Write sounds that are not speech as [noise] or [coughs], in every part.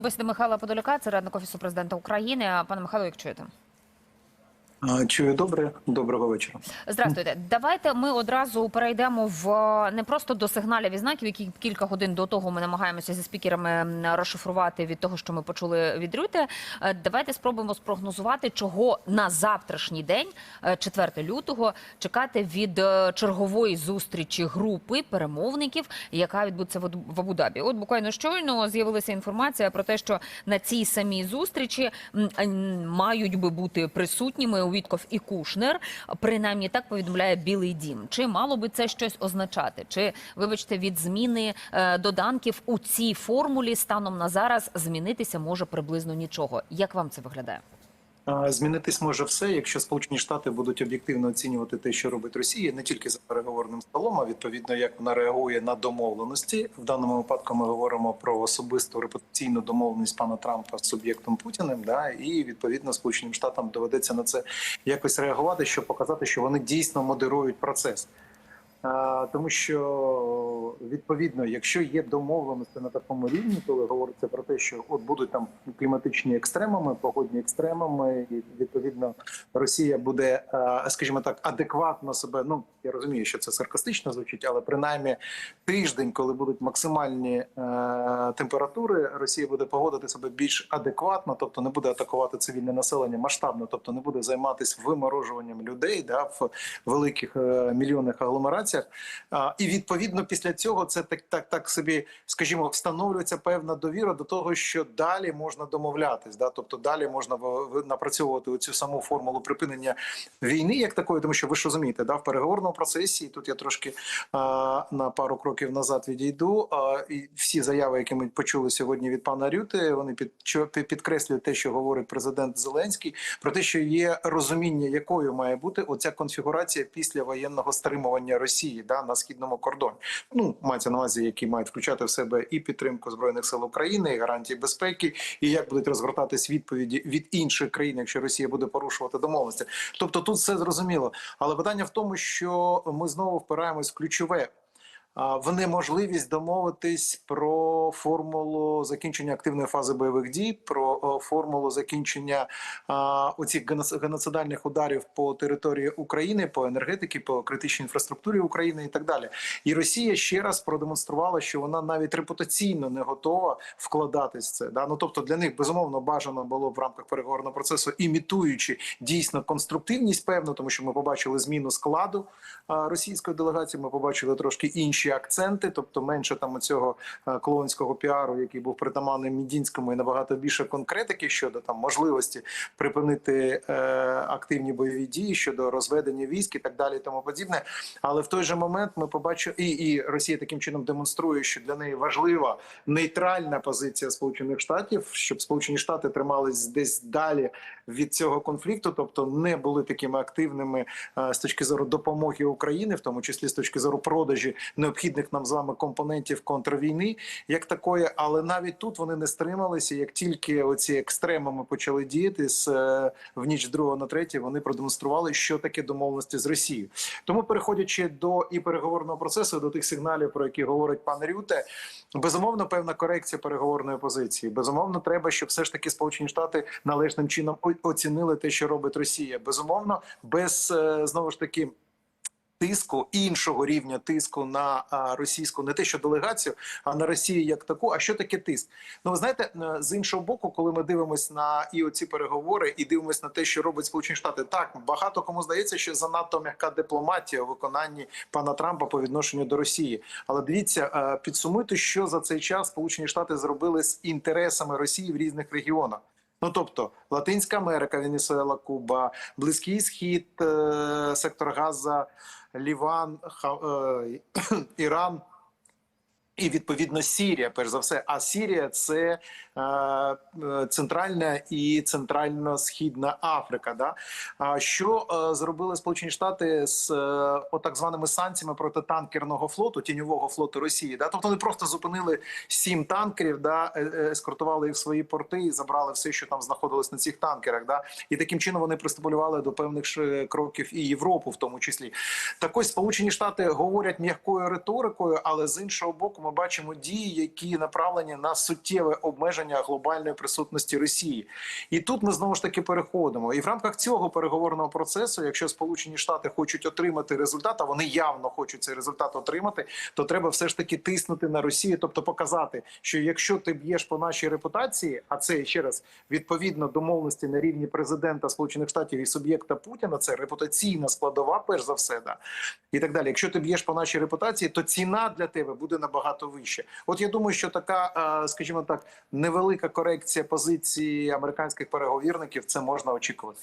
Бесіда Михайла Подоляка, це радник офісу президента України. Пане Михайло, як чуєте? Чую добре. Доброго вечора. Здравствуйте. Давайте ми одразу перейдемо в не просто до сигналів і знаків, які кілька годин до того ми намагаємося зі спікерами розшифрувати від того, що ми почули від Рюте. Е, Давайте спробуємо спрогнозувати, чого на завтрашній день, е, 4 лютого, чекати від е, чергової зустрічі групи перемовників, яка відбудеться в Абу-Дабі. От буквально щойно з'явилася інформація про те, що на цій самій зустрічі мають би бути присутніми Вітков і Кушнер. Принаймні так повідомляє Білий Дім. Чи мало би це щось означати? Чи вибачте від зміни е, доданків у цій формулі станом на зараз змінитися може приблизно нічого? Як вам це виглядає? Змінитись може все, якщо Сполучені Штати будуть об'єктивно оцінювати те, що робить Росія, не тільки за переговорним столом, а відповідно як вона реагує на домовленості. В даному випадку ми говоримо про особисту репутаційну домовленість пана Трампа з суб'єктом Путіним. Да, і відповідно Сполученим Штатам доведеться на це якось реагувати, щоб показати, що вони дійсно модерують процес. Тому що відповідно, якщо є домовленості на такому рівні, коли говориться про те, що от будуть там кліматичні екстремами, погодні екстремами, і відповідно Росія буде, скажімо так, адекватно себе. Ну я розумію, що це саркастично звучить, але принаймні тиждень, коли будуть максимальні е, температури, Росія буде поводити себе більш адекватно, тобто не буде атакувати цивільне населення масштабно, тобто не буде займатися виморожуванням людей да, в великих е, мільйонних агломераціях. І відповідно після цього це так, так, так собі, скажімо, встановлюється певна довіра до того, що далі можна домовлятись, да, тобто далі можна напрацьовувати цю саму формулу припинення війни, як такої, тому що ви ж розумієте, да, в переговорному процесі, тут я трошки а, на пару кроків назад відійду. А, і всі заяви, які ми почули сьогодні від пана Рюти, вони під- підкреслюють те, що говорить президент Зеленський, про те, що є розуміння, якою має бути оця конфігурація після воєнного стримування Росії да, на східному кордоні. Ну мається на увазі, які мають включати в себе і підтримку збройних сил України, і гарантії безпеки, і як будуть розгортатись відповіді від інших країн, якщо Росія буде порушувати домовленості. Тобто тут все зрозуміло. Але питання в тому, що ми знову впираємось в ключове. В неможливість домовитись про формулу закінчення активної фази бойових дій, про формулу закінчення оцих геноцидальних ударів по території України, по енергетиці, по критичній інфраструктурі України і так далі. І Росія ще раз продемонструвала, що вона навіть репутаційно не готова вкладатись в це. Да? Ну тобто для них безумовно бажано було в рамках переговорного процесу, імітуючи дійсно конструктивність, певно, тому що ми побачили зміну складу російської делегації. Ми побачили трошки інші акценти, тобто менше там цього клоунського піару, який був притаманним Мідінському, і набагато більше конкретики щодо там можливості припинити е, активні бойові дії щодо розведення військ і так далі, і тому подібне. Але в той же момент ми побачили, і, і Росія таким чином демонструє, що для неї важлива нейтральна позиція Сполучених Штатів, щоб Сполучені Штати тримались десь далі від цього конфлікту, тобто не були такими активними е, з точки зору допомоги Україні, в тому числі з точки зору продажі необхідних нам з вами компонентів контрвійни, як такої. Але навіть тут вони не стрималися. Як тільки оці екстремами почали діяти з е, в ніч 2 на 3, вони продемонстрували, що таке домовленості з Росією. Тому, переходячи до і переговорного процесу, до тих сигналів, про які говорить пан Рюте, безумовно, певна корекція переговорної позиції. Безумовно, треба, щоб все ж таки Сполучені Штати належним чином оцінили те, що робить Росія. Безумовно, без е, знову ж таки. Тиску іншого рівня тиску на російську не те, що делегацію, а на Росію як таку. А що таке тиск? Ну ви знаєте, е, з іншого боку, коли ми дивимося на і оці переговори, і дивимося на те, що робить Сполучені Штати, так багато кому здається, що занадто м'яка дипломатія у виконанні пана Трампа по відношенню до Росії. Але дивіться, е, підсумуйте, що за цей час Сполучені Штати зробили з інтересами Росії в різних регіонах. Ну тобто Латинська Америка, Венесуела, Куба, Близький Схід, е, сектор Газа, Ліван, е, [coughs] Іран. І відповідно Сірія, перш за все. А Сірія це е, е, центральна і центрально-східна Африка. Да? А що е, зробили Сполучені Штати з е, отак званими санкціями проти танкерного флоту, тіньового флоту Росії? Да? Тобто вони просто зупинили сім танкерів, да? е- е, ескортували їх в свої порти і забрали все, що там знаходилось на цих танкерах. Да? І таким чином вони пристимулювали до певних кроків і Європу, в тому числі. Так ось Сполучені Штати говорять м'якою риторикою, але з іншого боку, ми ми бачимо дії, які направлені на суттєве обмеження глобальної присутності Росії. І тут ми знову ж таки переходимо. І в рамках цього переговорного процесу, якщо Сполучені Штати хочуть отримати результат, а вони явно хочуть цей результат отримати, то треба все ж таки тиснути на Росію, тобто показати, що якщо ти б'єш по нашій репутації, а це ще раз відповідно домовленості на рівні президента Сполучених Штатів і суб'єкта Путіна, це репутаційна складова, перш за все, да і так далі. Якщо ти б'єш по нашій репутації, то ціна для тебе буде набагато вища. От я думаю, що така, е, скажімо так, невелика корекція позиції американських переговірників це можна очікувати.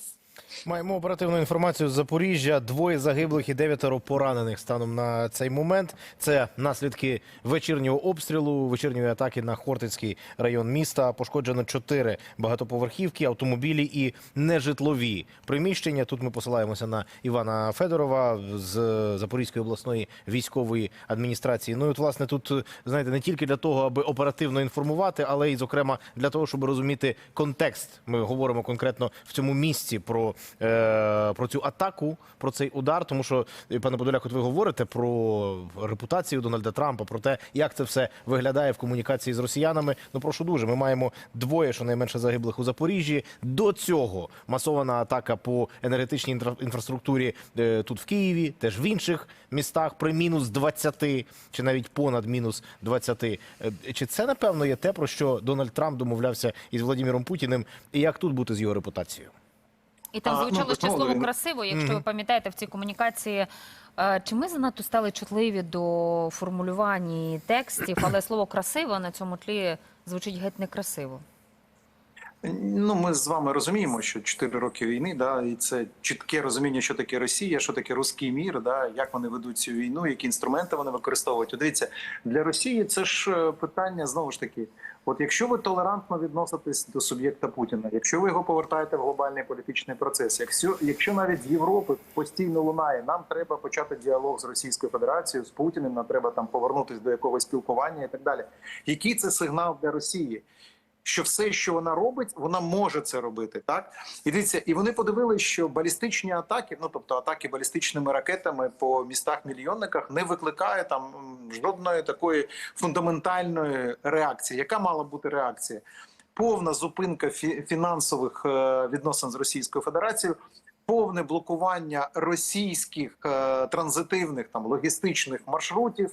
Маємо оперативну інформацію з Запоріжжя. Двоє загиблих і дев'ятеро поранених станом на цей момент. Це наслідки вечірнього обстрілу, вечірньої атаки на Хортицький район міста. Пошкоджено чотири багатоповерхівки, автомобілі і нежитлові приміщення. Тут ми посилаємося на Івана Федорова з Запорізької обласної військової адміністрації. Ну і от власне тут знаєте не тільки для того, аби оперативно інформувати, але й зокрема для того, щоб розуміти контекст. Ми говоримо конкретно в цьому місці про, е, про цю атаку, про цей удар. Тому що, е, пане Подоляк, от ви говорите про репутацію Дональда Трампа, про те, як це все виглядає в комунікації з росіянами. Ну прошу дуже. Ми маємо двоє щонайменше загиблих у Запоріжжі. До цього масована атака по енергетичній інфра- інфраструктурі е, тут в Києві, теж в інших містах при мінус 20, чи навіть понад мінус 20. Е, Чи це напевно є те, про що Дональд Трамп домовлявся із Владимиром Путіним, і як тут бути з його репутацією? І там А, ну, звучало ще слово красиво, якщо ви пам'ятаєте в цій комунікації. е, Чи ми занадто стали чутливі до формулювання текстів, але слово красиво на цьому тлі звучить геть некрасиво. Ну, ми з вами розуміємо, що 4 роки війни, да, і це чітке розуміння, що таке Росія, що таке руський мір, да, як вони ведуть цю війну, які інструменти вони використовують. От Дивіться, для Росії це ж е, питання знову ж таки. От якщо ви толерантно відноситесь до суб'єкта Путіна, якщо ви його повертаєте в глобальний політичний процес, якщо, якщо навіть з Європи постійно лунає, нам треба почати діалог з Російською Федерацією, з Путіним, нам треба там повернутися до якогось спілкування і так далі. Який це сигнал для Росії? Що все, що вона робить, вона може це робити, так і дивіться, і вони подивилися, що балістичні атаки, ну тобто атаки балістичними ракетами по містах мільйонниках, не викликає там жодної такої фундаментальної реакції. Яка мала бути реакція? Повна зупинка фі- фінансових е, відносин з Російською Федерацією. Повне блокування російських е, транзитивних там логістичних маршрутів,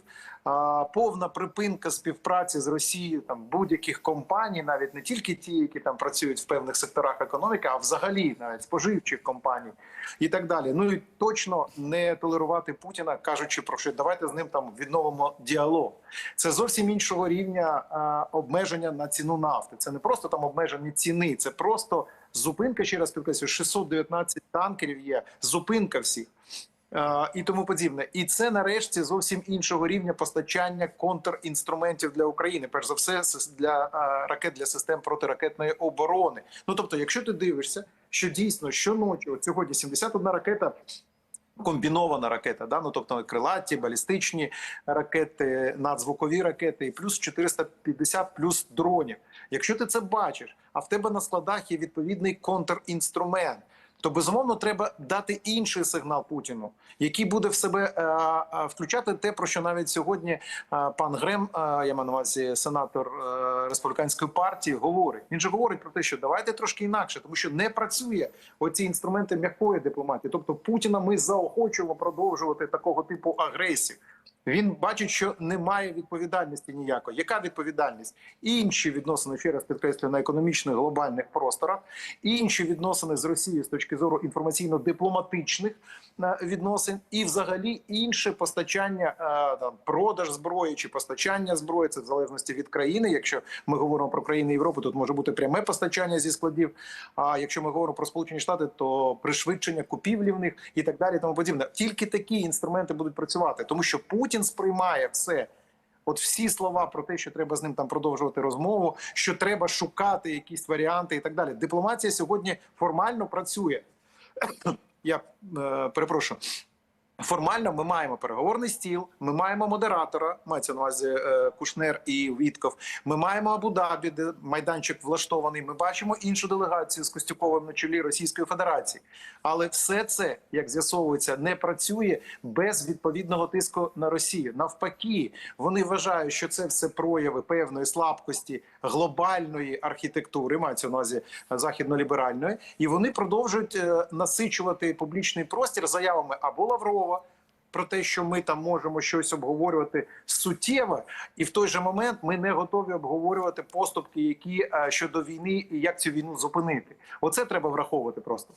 повна припинка співпраці з Росією там будь-яких компаній, навіть не тільки ті, які там працюють в певних секторах економіки, а взагалі навіть споживчих компаній і так далі. Ну і точно не толерувати Путіна, кажучи про що давайте з ним там відновимо діалог. Це зовсім іншого рівня а, обмеження на ціну нафти. Це не просто там обмеження ціни, це просто зупинка. Ще раз підкреслюю, 619 танкерів є. Зупинка всіх. І тому подібне, і це нарешті зовсім іншого рівня постачання контрінструментів для України. Перш за все, для ракет для систем протиракетної оборони. Ну тобто, якщо ти дивишся, що дійсно щоночі от сьогодні 71 ракета. Комбінована ракета, да? ну тобто крилаті, балістичні ракети, надзвукові ракети, і плюс 450 плюс дронів. Якщо ти це бачиш, а в тебе на складах є відповідний контрінструмент, то безумовно треба дати інший сигнал Путіну, який буде в себе е, е, включати те, про що навіть сьогодні е, пан Грем, я маю на увазі сенатор республіканської партії, говорить. Він же говорить про те, що давайте трошки інакше, тому що не працює оці інструменти м'якої дипломатії. Тобто Путіна ми заохочуємо продовжувати такого типу агресію. Він бачить, що немає відповідальності ніякої. Яка відповідальність? Інші відносини, ще раз підкреслюю, на економічних глобальних просторах, інші відносини з Росією з точки зору інформаційно-дипломатичних відносин, і взагалі інше постачання е, там продаж зброї чи постачання зброї. Це в залежності від країни. Якщо ми говоримо про країни Європи, тут може бути пряме постачання зі складів. А якщо ми говоримо про Сполучені Штати, то пришвидшення купівлі в них і так далі. Тому подібне. Тільки такі інструменти будуть працювати, тому що Путін сприймає все. От всі слова про те, що треба з ним там продовжувати розмову, що треба шукати якісь варіанти і так далі. Дипломатія сьогодні формально працює. Я е, перепрошую. Формально ми маємо переговорний стіл, ми маємо модератора, мається на увазі е, Кушнер і Вітков. Ми маємо Абу-Дабі, де майданчик влаштований. Ми бачимо іншу делегацію з Костюковим на чолі Російської Федерації. Але все це, як з'ясовується, не працює без відповідного тиску на Росію. Навпаки, вони вважають, що це все прояви певної слабкості глобальної архітектури, мається на увазі е, західно-ліберальної, і вони продовжують е, насичувати публічний простір заявами або Лаврова. Про те, що ми там можемо щось обговорювати суттєво, і в той же момент ми не готові обговорювати поступки, які е, щодо війни і як цю війну зупинити. Оце треба враховувати просто.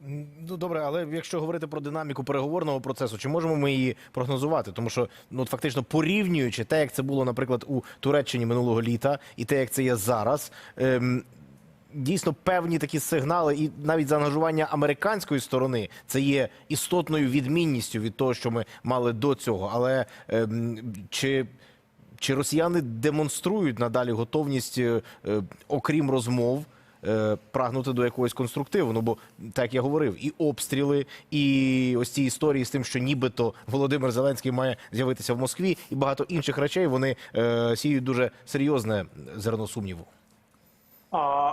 Ну добре, але якщо говорити про динаміку переговорного процесу, чи можемо ми її прогнозувати? Тому що ну фактично порівнюючи те, як це було, наприклад, у Туреччині минулого літа, і те, як це є зараз. Ем... Дійсно, певні такі сигнали, і навіть заангажування американської сторони це є істотною відмінністю від того, що ми мали до цього. Але ем, чи, чи росіяни демонструють надалі готовність, е, е, окрім розмов, е, прагнути до якогось конструктиву. Ну бо так я говорив, і обстріли, і ось ці історії з тим, що нібито Володимир Зеленський має з'явитися в Москві, і багато інших речей вони е, сіють дуже серйозне зерно сумніву.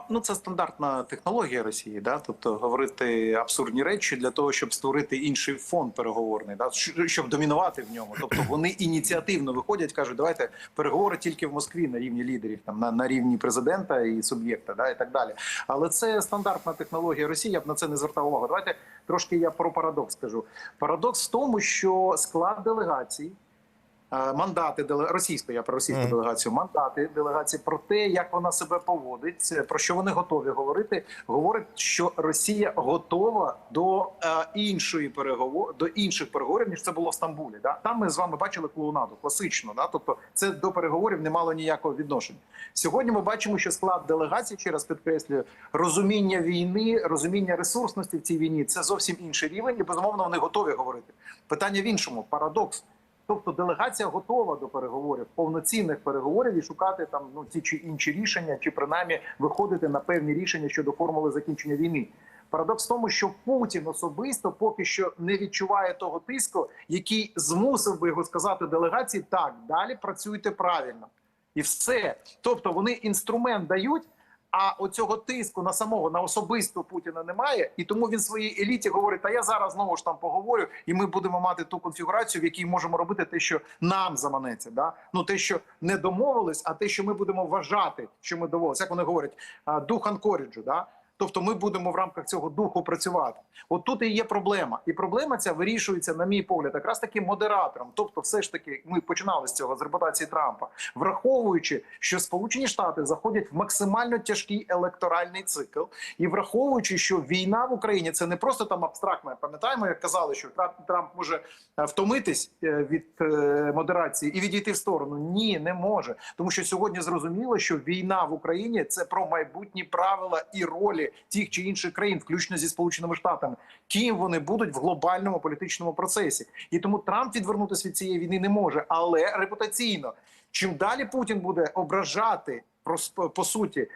Ну це стандартна технологія Росії, да, тобто говорити абсурдні речі для того, щоб створити інший фон переговорний, да, щоб домінувати в ньому. Тобто вони ініціативно виходять, кажуть, давайте переговори тільки в Москві на рівні лідерів, там на, на рівні президента і суб'єкта, да, і так далі. Але це стандартна технологія Росії. Я б на це не звертав увагу. Давайте трошки я про парадокс скажу. Парадокс в тому, що склад делегацій. Е, Мандати російської, я про російську делегацію, мандати делегації про те, як вона себе поводить, про що вони готові говорити, говорить, що Росія готова до е, іншої переговор до інших переговорів, ніж це було в Стамбулі. Да? Там ми з вами бачили клоунаду класично. Да? Тобто, це до переговорів не мало ніякого відношення. Сьогодні ми бачимо, що склад делегації, ще раз підкреслюю, розуміння війни, розуміння ресурсності в цій війні це зовсім інший рівень, і безумовно вони готові говорити. Питання в іншому парадокс. Тобто делегація готова до переговорів, повноцінних переговорів і шукати там ну ті чи інші рішення, чи принаймні виходити на певні рішення щодо формули закінчення війни. Парадокс в тому, що Путін особисто поки що не відчуває того тиску, який змусив би його сказати делегації так, далі працюйте правильно, і все. Тобто вони інструмент дають. А оцього тиску на самого на особисто Путіна немає, і тому він своїй еліті говорить: Та я зараз знову ж там поговорю, і ми будемо мати ту конфігурацію, в якій можемо робити те, що нам заманеться. Да? Ну те, що не домовились, а те, що ми будемо вважати, що ми домовились. Як вони говорять, дух анкоріджу, да? Тобто ми будемо в рамках цього духу працювати. От тут і є проблема, і проблема ця вирішується, на мій погляд, якраз таки модератором. Тобто, все ж таки, ми починали з цього з репутації Трампа, враховуючи, що Сполучені Штати заходять в максимально тяжкий електоральний цикл, і враховуючи, що війна в Україні це не просто там абстрактна. Пам'ятаємо, як казали, що Трамп, може е, втомитись е, від е, модерації і відійти в сторону. Ні, не може, тому що сьогодні зрозуміло, що війна в Україні це про майбутні правила і ролі тих чи інших країн, включно зі сполученими штатами, ким вони будуть в глобальному політичному процесі. І тому Трамп відвернутися від цієї війни не може, але репутаційно. Чим далі Путін буде ображати по суті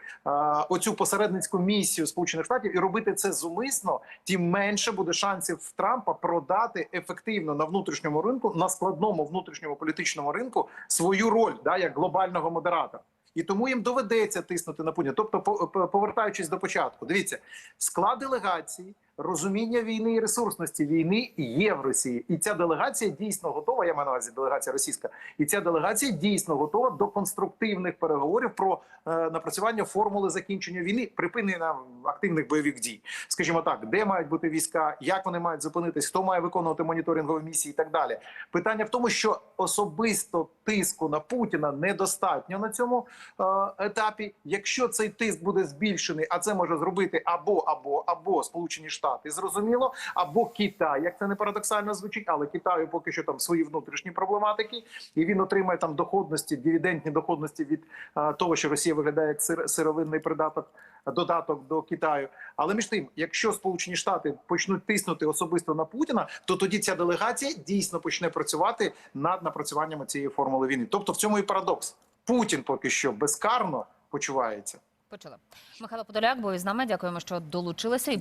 оцю посередницьку місію Сполучених Штатів і робити це зумисно, тим менше буде шансів Трампа продати ефективно на внутрішньому ринку, на складному внутрішньому політичному ринку свою роль да як глобального модератора. І тому їм доведеться тиснути на Путіна. Тобто, по- по- повертаючись до початку, дивіться, склад делегації, розуміння війни і ресурсності війни є в Росії, і ця делегація дійсно готова. Я маю на увазі делегація російська, і ця делегація дійсно готова до конструктивних переговорів про е, напрацювання формули закінчення війни, припинення активних бойових дій. Скажімо так, де мають бути війська, як вони мають зупинитись, хто має виконувати моніторингові місії і так далі. Питання в тому, що особисто тиску на Путіна недостатньо на цьому е, етапі. Якщо цей тиск буде збільшений, а це може зробити або або або Сполучені Штати, зрозуміло, або Китай, як це не парадоксально звучить, але Китаю поки що там свої внутрішні проблематики, і він отримає там доходності, дивідендні доходності від е, того, що Росія виглядає як сир, сировинний придаток. Додаток до Китаю, але між тим, якщо Сполучені Штати почнуть тиснути особисто на Путіна, то тоді ця делегація дійсно почне працювати над напрацюваннями цієї формули війни. Тобто, в цьому і парадокс. Путін поки що безкарно почувається. Почали. Михайло Подоляк був із нами. Дякуємо, що долучилися.